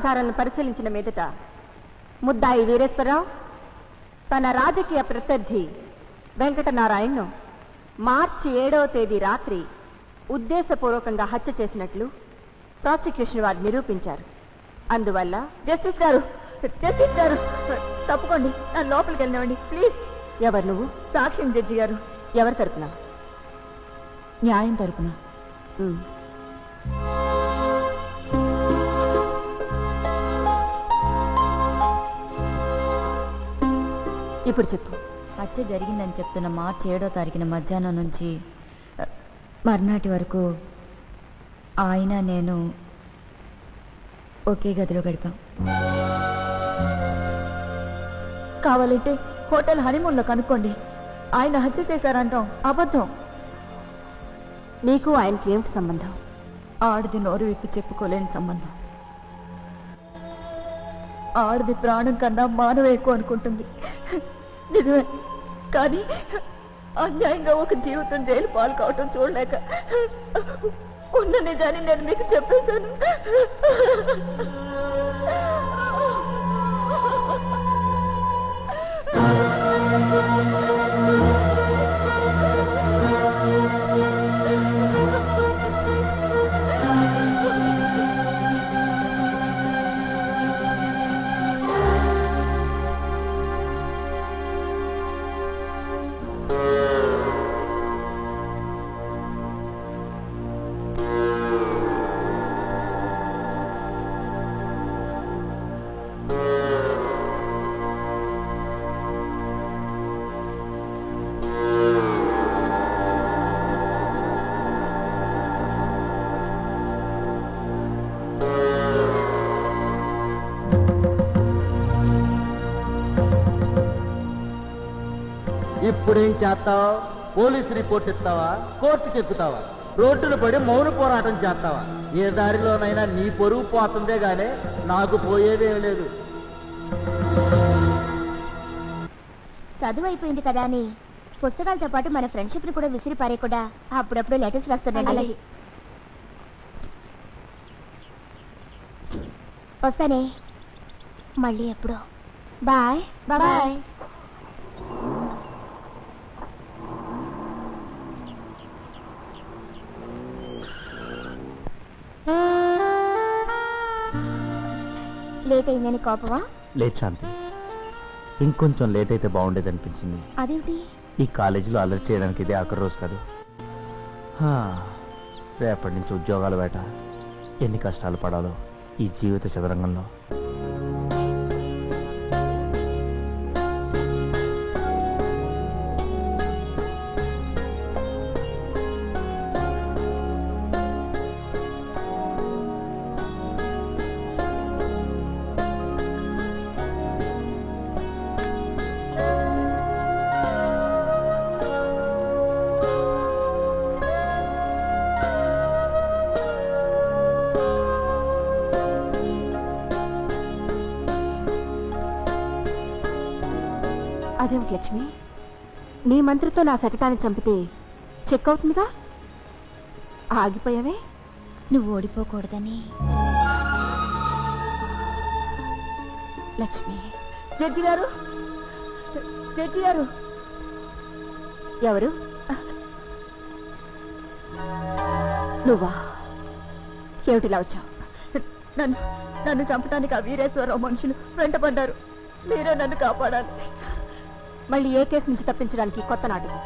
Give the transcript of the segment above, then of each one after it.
సాక్ష్యాధారాలను పరిశీలించిన మీదట ముద్దాయి వీరేశ్వరరావు తన రాజకీయ ప్రత్యర్థి వెంకటనారాయణను మార్చి ఏడవ తేదీ రాత్రి ఉద్దేశపూర్వకంగా హత్య చేసినట్లు ప్రాసిక్యూషన్ వారు నిరూపించారు. అందువల్ల జస్టిస్ గారు జస్టిస్ గారు తప్పుకోండి నా లోపలికి వెళ్ళినవండి ప్లీజ్. ఎవరు నువ్వు? సాక్ష్యం జడ్జి గారు. ఎవరు తరపున? న్యాయం తరపున. ఇప్పుడు చెప్పు. హత్య జరిగిందని చెప్తున్న మార్చి ఏడో తారీఖున మధ్యాహ్నం నుంచి మర్నాటి వరకు ఆయన నేను ఒకే గదిలో గడిపాం. కావాలంటే హోటల్ హనీమూన్లో కనుక్కోండి. ఆయన హత్య చేశారంటాం. అబద్ధం. నీకు ఆయనకి ఏమిటి సంబంధం? ఆడది నోరు విప్పి చెప్పుకోలేని సంబంధం. ఆడది ప్రాణం కన్నా మానవ ఎక్కువ అనుకుంటుంది. నిజమే. కానీ అన్యాయంగా ఒక జీవితం జైలు పాలు కావటం చూడలేక ఉన్న నిజాన్ని నేను మీకు చెప్పేశాను. ఇప్పుడేం చేస్తావా? పోలీస్ రిపోర్ట్ ఇస్తావా? కోర్టుకి ఎక్కుతావా? రోడ్డును పడి మౌన పోరాటం చేస్తావా? ఏ దారిలోనైనా నీ పొరుగు పోతుందే గానే నాకు పోయేదేం లేదు. చదువు అయిపోయింది కదా అని. పుస్తకాలతో పాటు మన ఫ్రెండ్షిప్ని కూడా విసిరి పారేయకుండా అప్పుడప్పుడు లెటర్స్ రాస్తానండి వస్తానే. మళ్ళీ ఎప్పుడో. బాయ్. బాయ్. లేట్ అయిందని కోపమా? లేట్ శాంతి. ఇంకొంచెం లేట్ అయితే బాగుండేది అనిపించింది అదేంటి? ఈ కాలేజీలో అలర్ట్ చేయడానికి ఇదే ఆఖరి రోజు కాదు. హా, రేపటి నుంచి ఉద్యోగాల వేట. ఎన్ని కష్టాలు పడాలో ఈ జీవిత చదరంగంలో. అదేమిటి లక్ష్మి నీ మంత్రితో నా శకటాన్ని చంపితే చెక్ అవుతుందిగా ఆగిపోయావే? నువ్వు ఓడిపోకూడదని. లక్ష్మి. జడ్జి గారు? జడ్జి గారు? ఎవరు? నువ్వా? ఏమిటిలా వచ్చావు? నన్ను నన్ను చంపడానికి ఆ వీరేశ్వరరావు మనుషులు వెంటపడ్డారు. మీరే నన్ను కాపాడాలి. మళ్ళీ ఏ కేసు నుంచి తప్పించడానికి కొత్త నాటకం?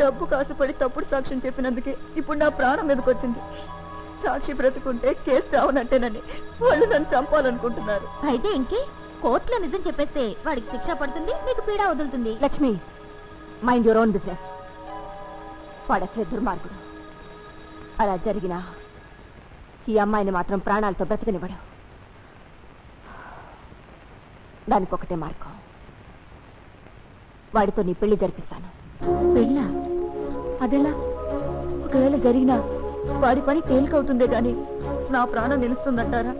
డబ్బు కాసుపడి తప్పుడు సాక్ష్యం చెప్పినందుకే ఇప్పుడు నా ప్రాణం మీదకి వచ్చింది. సాక్షి బ్రతుకుంటే కేసు చావనట్టేనని వాళ్ళు నన్ను చంపాలనుకుంటున్నారు. అయితే ఇంకే కోర్టులో నిజం చెప్పేస్తే వాడికి శిక్ష పడుతుంది నీకు పీడ వదులుతుంది. Lakshmi mind your own business వాడసలే దుర్మార్గుడు. అలా జరిగినా ఈ అమ్మాయిని మాత్రం ప్రాణాలతో బ్రతకనివ్వడు. దానికి ఒకటే మార్గం. వాడితో నీ పెళ్ళి జరిపిస్తాను. పెళ్ళా? అదెలా? ఒకవేళ జరిగినా వాడి పని తేలికవుతుందే గాని నా ప్రాణం నిలుస్తుందంటారా?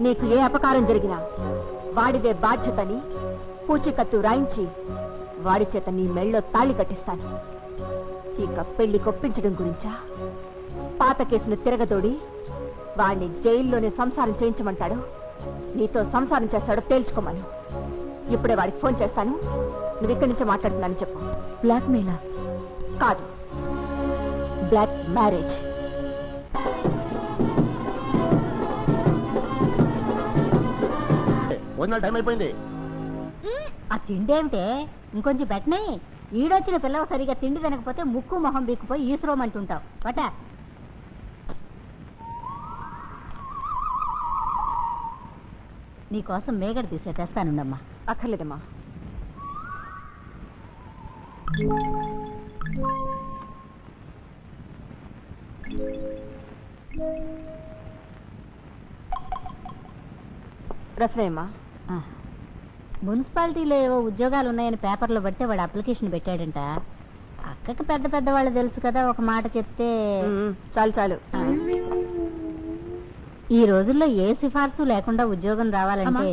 నీకు ఏ అపకారం జరిగినా వాడిదే బాధ్యతని పూచికత్తు రాయించి వాడి చేత నీ మెళ్ళో తాళి కట్టిస్తాను. ఇక పెళ్ళి కొప్పించడం గురించా? పాత కేసును తిరగదోడి వాడిని జైల్లోనే సంసారం చేయించమంటాడు. నీతో సంసారం చేస్తాడో తేల్చుకోమను. ఇప్పుడే వాడికి ఫోన్ చేస్తాను. నువ్వు ఇక్కడి నుంచి మాట్లాడుతున్నాను చెప్పు. బ్లాక్ మెయిలా కాదు. Black marriage. భోజనాలు టైం అయిపోయింది. ఆ తిండి ఏమిటే? ఇంకొంచెం పెట్టనే. ఈడొచ్చిన పిల్లవ సరిగా తిండి తినకపోతే ముక్కు మొహం బీక్కుపోయి ఈసురోమంటుంటావు. పట నీకోసం మేగడ తీసే తెస్తానుండమ్మా అక్కర్లేదమ్మా. రసమేమ్మా. మున్సిపాలిటీలో ఏవో ఉద్యోగాలు ఉన్నాయని పేపర్లో పడితే వాడు అప్లికేషన్ పెట్టాడంట. అక్కకి పెద్ద పెద్ద వాళ్ళు తెలుసు కదా ఒక మాట చెప్తే చాలు చాలు. ఈ రోజుల్లో ఏ సిఫార్సు లేకుండా ఉద్యోగం రావాలంటే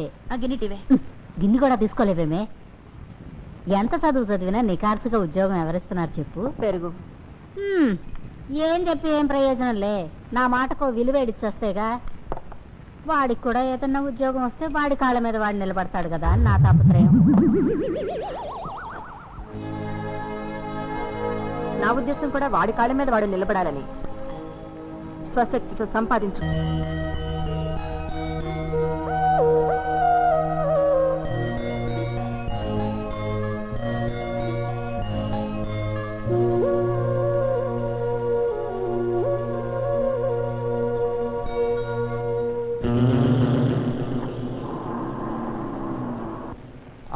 గిన్నె కూడా తీసుకోలేవేమే? ఎంత చదువు చదివినా నికార్సుగా ఉద్యోగం ఎవరిస్తున్నారు చెప్పు? పెరుగు. హ్మ్, ఏం చెప్పి ఏం ప్రయోజనంలే నా మాటకు విలువేడిచ్చేస్తేగా వాడికి కూడా ఏదన్నా ఉద్యోగం వస్తే వాడి కాళ్ళ మీద వాడు నిలబడతాడు కదా అని నా తాపత్రయం. నా ఉద్దేశం కూడా వాడి కాళ్ళ మీద వాడు నిలబడాలని. స్వశక్తితో సంపాదించు.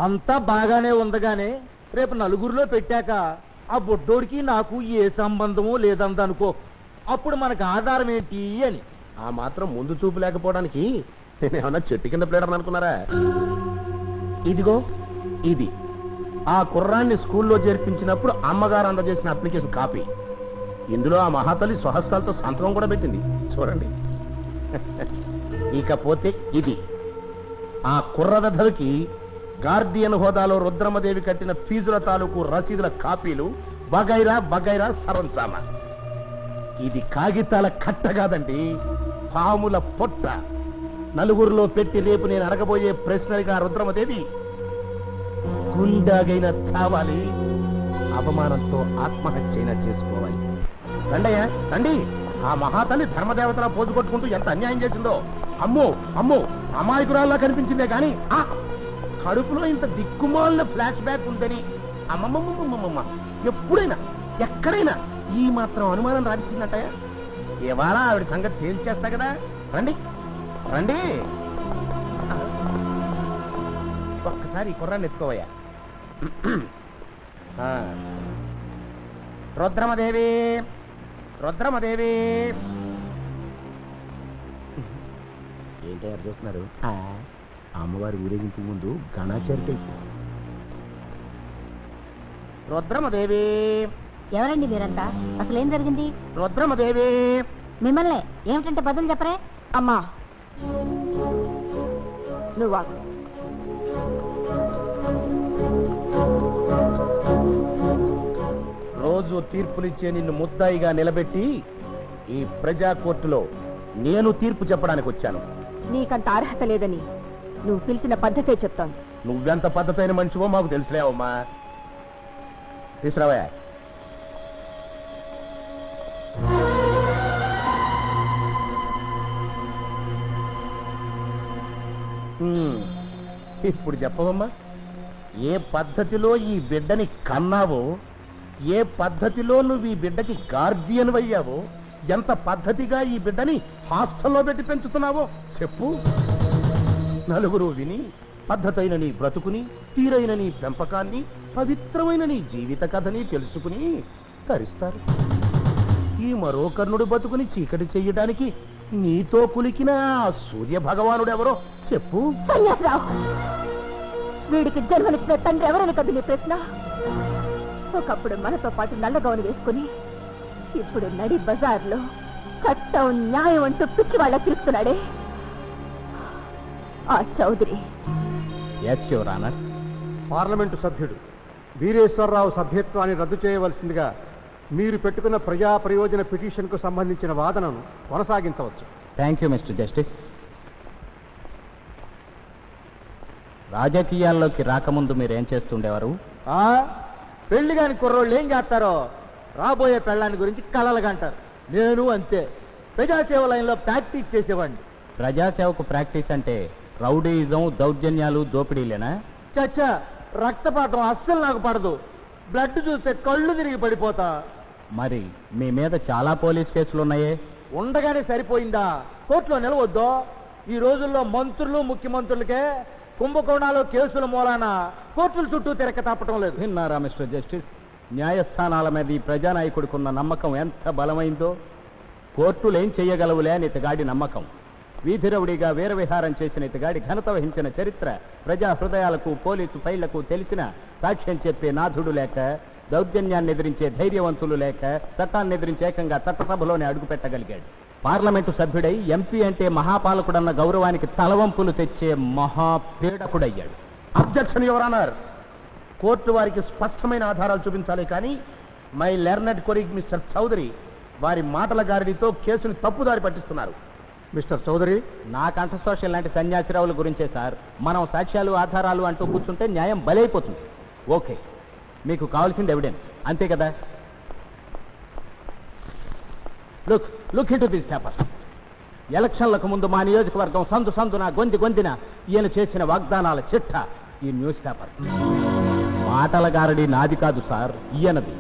అంతా బాగానే ఉందగానే రేపు నలుగురిలో పెట్టాక ఆ బొడ్డోడికి నాకు ఏ సంబంధము లేదందనుకో. అప్పుడు మనకు ఆధారం ఏంటి అని. ఆ మాత్రం ముందు చూపు లేకపోవడానికి నేనేమన్నా చెట్టు కింద ప్లేడర్ అనుకున్నారా? ఇదిగో ఇది. ఆ కుర్రాన్ని స్కూల్లో చేర్పించినప్పుడు అమ్మగారు అందజేసిన అప్లికేషన్ కాపీ. ఇందులో ఆ మహాతల్లి స్వహస్తాలతో సంతకం కూడా పెట్టింది. చూడండి. ఇకపోతే ఇది. ఆ కుర్రదధవికి గార్డియన్ హోదాలో రుద్రమదేవి కట్టిన ఫీజుల తాలూకు రసీదుల కాపీలు బగైరా బగైరా సరంసామ ఇది కాగితాల కట్ట కాదండి పాముల పొట్ట. నలుగురిలో పెట్టి రేపు నేను అడగబోయే ప్రశ్నలుగా రుద్రమదేవి గుండాగైనా చావాలి అపమానంతో ఆత్మహత్యైనా చేసుకోవాలి. రండయ్య రండి. ఆ మహాతల్లి ధర్మదేవతలా పోజు కొట్టుకుంటూ ఎంత అన్యాయం చేసిందో. అమ్మో అమ్మో అమాయకురాల్లా కనిపించిందే కానీ కడుపులో ఇంత దిక్కుమాలిన ఫ్లాష్ బ్యాక్ ఉందని అమ్మమ్మమ్మమ్మమ్మ ఎప్పుడైనా ఎక్కడైనా ఈ మాత్రం అనుమానం రాజించిందటయా ఇవాళ ఆవిడ సంగతి తేల్చేస్తా కదా. రండి రండి. ఒక్కసారి ఈ కుర్రాన్ని ఎత్తుకోవయ్యా. రుద్రమదేవి రుద్రమదేవి. ఏంటి చేస్తున్నారు? అమ్మవారి ఊరేగింపు ముందు గణాచారి రుద్రమదేవి. ఎవరండి మీరంతా? అసలు ఏం జరిగింది? రుద్రమదేవి. మిమ్మల్ని. ఏమిటంటే బదులు చెప్పరే? అమ్మా. నువ్వు. రోజు తీర్పునిచ్చే నిన్ను ముద్దాయిగా నిలబెట్టి ఈ ప్రజా కోర్టులో నేను తీర్పు చెప్పడానికి వచ్చాను. నీకంత అర్హత లేదని నువ్వు పిలిచిన పద్ధతే చెప్తాను. నువ్వెంత పద్ధతైన మనిషివో మాకు తెలుసులేవమ్మా. తీసురావా హ్మ్. ఇప్పుడు చెప్పవమ్మా. ఏ పద్ధతిలో ఈ బిడ్డని కన్నావో ఏ పద్ధతిలో నువ్వు ఈ బిడ్డకి గార్డియన్ అయ్యావో ఎంత పద్ధతిగా ఈ బిడ్డని హాస్టల్లో పెట్టి పెంచుతున్నావో చెప్పు. నలుగురు విని పద్ధతైన నీ బ్రతుకుని తీరైన నీ పెంపకాన్ని పవిత్రమైన నీ జీవిత కథని తెలుసుకుని తరిస్తారు. ఈ మరో కర్ణుడు బతుకుని చీకటి చెయ్యడానికి నీతో కులికిన సూర్య భగవానుడెవరో చెప్పు. సన్యాసరావు వీడికి జన్మనిచ్చిన తండ్రి ఎవరని కదా నీ ప్రశ్న? ఒకప్పుడు మనతో పాటు నల్లగౌని వేసుకుని ఇప్పుడు నడి బజార్లో చట్టం న్యాయం అంటూ పిచ్చి వాళ్ళ తిరుగుతున్నాడే. ఆ Chowdary. Yes your honour parliament సభ్యుడు వీరేశ్వరరావు సభ్యత్వాన్ని రద్దు చేయవలసిందిగా మీరు పెట్టుకున్న ప్రజా ప్రయోజన పిటిషన్కు సంబంధించిన వాదనను కొనసాగించవచ్చు. థ్యాంక్ యూ మిస్టర్ జస్టిస్ రాజకీయాల్లోకి రాకముందు మీరేం చేస్తుండేవారు? ఆ? పెళ్ళి కాని కుర్రోళ్ళు ఏం చేస్తారో? రాబోయే పెళ్ళాన్ని గురించి కలలుగా అంటారు. నేను అంతే. ప్రజాసేవ లైన్లో ప్రాక్టీస్ చేసేవాడిని. ప్రజాసేవకు ప్రాక్టీస్ అంటే రౌడీయిజం దౌర్జన్యాలు దోపిడీలేనా? చచ్చా రక్తపాతం అస్సలు నాకు పడదు. బ్లడ్ చూస్తే కళ్ళు తిరిగి పడిపోతా. మరి మీ మీద చాలా పోలీస్ కేసులు ఉన్నాయే ఉండగానే సరిపోయిందా? కోర్టులో నిలవద్దో? ఈ రోజుల్లో మంత్రులు ముఖ్యమంత్రులకే కుంభకోణాలు కేసుల మూలాన కోర్టుల చుట్టూ తిరగ తప్పటం లేదు. విన్నారా మిస్టర్ జస్టిస్? న్యాయస్థానాల మీద ఈ ప్రజానాయకుడికున్న నమ్మకం ఎంత బలమైందో? కోర్టులు ఏం చెయ్యగలవులే అని ఇతగాడి నమ్మకం. వీధి వీరవిహారం చేసిన ఇతగాడి ఘనత వహించిన చరిత్ర ప్రజా హృదయాలకు పోలీసు ఫైళ్ళకు తెలిసిన సాక్ష్యం చెప్పే నాథుడు లేక దౌర్జన్యాన్ని ఎదిరించే ధైర్యవంతులు లేక చట్టాన్ని ఎదిరించి ఏకంగా చట్టసభలోనే అడుగుపెట్టగలిగాడు. పార్లమెంటు సభ్యుడై ఎంపీ అంటే మహాపాలకుడన్న గౌరవానికి తలవంపులు తెచ్చే మహాపీడకుడయ్యాడు. అబ్జెక్షన్ యువరానర్ కోర్టు వారికి స్పష్టమైన ఆధారాలు చూపించాలి కానీ my learned colleague mister Chowdary వారి మాటల గారిడితో కేసుని తప్పుదారి పట్టిస్తున్నారు. మిస్టర్ చౌదరి నా కంఠశోష లాంటి సన్యాసిరావుల గురించే సార్. మనం సాక్ష్యాలు ఆధారాలు అంటూ కూర్చుంటే న్యాయం బలైపోతుంది. ఓకే. మీకు కావాల్సింది ఎవిడెన్స్ అంతే కదా? లుక్ లుక్ ఇటు దీస్ పేపర్స్ ఎలక్షన్లకు ముందు మా నియోజకవర్గం సందు సందున గొంతి గొంతిన ఈయన చేసిన వాగ్దానాల చిట్ట ఈ న్యూస్ పేపర్. మాటల గారడి నాది కాదు సార్ ఈయనది.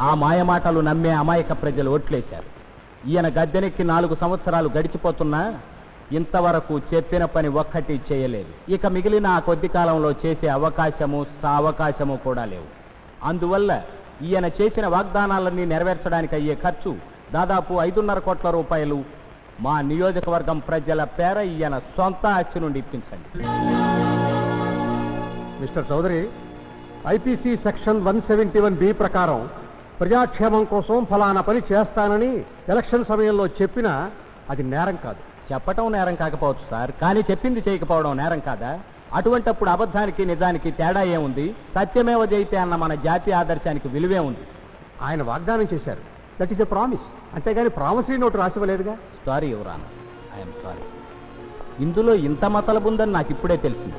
ఆ మాయమాటలు నమ్మే అమాయక ప్రజలు ఓట్లేశారు. ఈయన గద్దెనెక్కి నాలుగు సంవత్సరాలు గడిచిపోతున్నా ఇంతవరకు చెప్పిన పని ఒక్కటి చేయలేదు. ఇక మిగిలిన ఆ కొద్ది కాలంలో చేసే అవకాశము సావకాశము కూడా లేవు. అందువల్ల ఈయన చేసిన వాగ్దానాలన్నీ నెరవేర్చడానికి అయ్యే ఖర్చు దాదాపు ఐదున్నర కోట్ల రూపాయలు. మా నియోజకవర్గం ప్రజల పేర ఈయన సొంత ఆస్తి నుండి ఇప్పించండి. Mister Chowdary IPC section one seventy one B ప్రకారం ప్రజాక్షేమం కోసం ఫలానా పని చేస్తానని ఎలక్షన్ సమయంలో చెప్పినా అది నేరం కాదు. చెప్పటం నేరం కాకపోవచ్చు సార్. కానీ చెప్పింది చేయకపోవడం నేరం కాదా? అటువంటప్పుడు అబద్ధానికి నిజానికి తేడా ఏముంది? సత్యమేవ జయితే అన్న మన జాతీయ ఆదర్శానికి విలువే ఉంది. ఆయన వాగ్దానం చేశారు. దట్ ఈస్ ఎ ప్రామిస్ అంతేగాని promissory note రాసివ్వలేదుగా? Sorry your honour I'm sorry ఇందులో ఇంత మతలబుందని నాకు ఇప్పుడే తెలిసింది.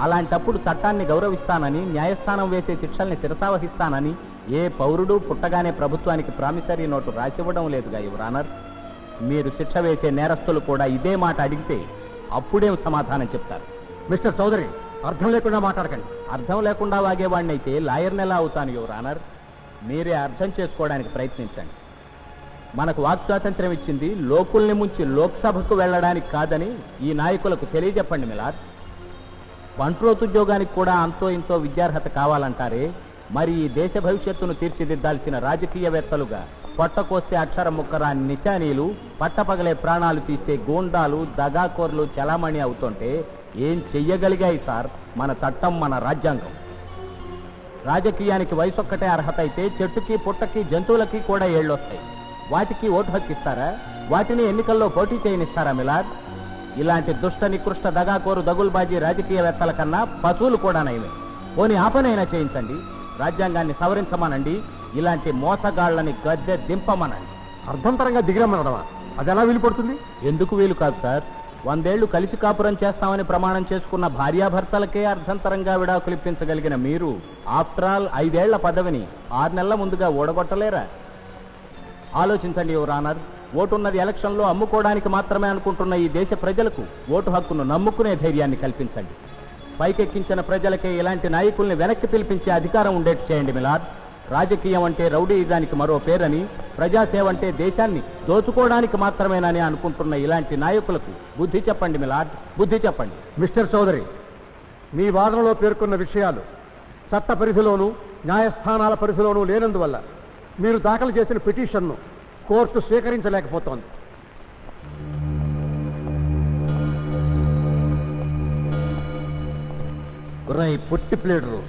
అలాంటప్పుడు చట్టాన్ని గౌరవిస్తానని న్యాయస్థానం వేసే శిక్షల్ని శిరసావహిస్తానని ఏ పౌరుడు పుట్టగానే ప్రభుత్వానికి ప్రామిసరీ నోటు రాసివ్వడం లేదుగా యువరానర్ మీరు శిక్ష వేసే నేరస్తులు కూడా ఇదే మాట అడిగితే అప్పుడేం సమాధానం చెప్తారు? మిస్టర్ చౌదరి అర్థం లేకుండా మాట్లాడకండి. అర్థం లేకుండా వాగేవాడినైతే లాయర్ని ఎలా అవుతాను యువరానర్ మీరే అర్థం చేసుకోవడానికి ప్రయత్నించండి. మనకు వాక్ స్వాతంత్ర్యం ఇచ్చింది లోకుల్ని ముంచి లోక్సభకు వెళ్ళడానికి కాదని ఈ నాయకులకు తెలియజెప్పండి మిలార్. పంట్రోతుద్యోగానికి కూడా అంతో ఇంతో విద్యార్హత కావాలంటారే మరి ఈ దేశ భవిష్యత్తును తీర్చిదిద్దాల్సిన రాజకీయవేత్తలుగా పొట్టకోస్తే అక్షర ముక్కరా నిశానీలు పట్టపగలే ప్రాణాలు తీసే గూండాలు దగాకోర్లు చలామణి అవుతుంటే ఏం చెయ్యగలిగాయి సార్ మన చట్టం మన రాజ్యాంగం? రాజకీయానికి వయసొక్కటే అర్హత అయితే చెట్టుకి పుట్టకి జంతువులకి కూడా ఏళ్ళొస్తాయి. వాటికి ఓటు హక్కు ఇస్తారా వాటిని ఎన్నికల్లో పోటీ చేయనిస్తారా మిలార్? ఇలాంటి దుష్ట నికృష్ట దగాకోరు దగుల్బాజీ రాజకీయవేత్తల కన్నా పశువులు కూడా నయమే. పోని ఆపనైనా చేయించండి. రాజ్యాంగాన్ని సవరించమనండి. ఇలాంటి మోసగాళ్ళని గద్దె దింపమనండి. అర్థంతరంగా దిగిరమ్మనడమా? అది ఎలా వీలు పడుతుంది ఎందుకు వీలు కాదు సార్. వందేళ్ళు కలిసి కాపురం చేస్తామని ప్రమాణం చేసుకున్న భార్యాభర్తలకే అర్ధంతరంగా విడాకులు ఇప్పించగలిగిన మీరు ఆఫ్టర్ ఆల్ ఐదేళ్ళ పదవిని ఆరు నెలల ముందుగా ఓడగొట్టలేరా ఆలోచించండి యువర్ ఆనర్. ఓటున్నది ఎలక్షన్లో అమ్ముకోవడానికి మాత్రమే అనుకుంటున్న ఈ దేశ ప్రజలకు ఓటు హక్కును నమ్ముకునే ధైర్యాన్ని కల్పించండి. పైకెక్కించిన ప్రజలకే ఇలాంటి నాయకుల్ని వెనక్కి పిలిపించే అధికారం ఉండేట్టు చేయండి మిలాద్. రాజకీయం అంటే రౌడీయిజానికి మరో పేరని ప్రజాసేవ అంటే దేశాన్ని దోచుకోవడానికి మాత్రమేనని అనుకుంటున్న ఇలాంటి నాయకులకు బుద్ధి చెప్పండి మిలాడ్ బుద్ధి చెప్పండి. మిస్టర్ చౌదరి మీ వాదనలో పేర్కొన్న విషయాలు చట్ట పరిధిలోనూ న్యాయస్థానాల పరిధిలోనూ లేనందువల్ల మీరు దాఖలు చేసిన పిటిషన్ను కోర్టు స్వీకరించలేకపోతోంది. పుట్టి ప్లేడరు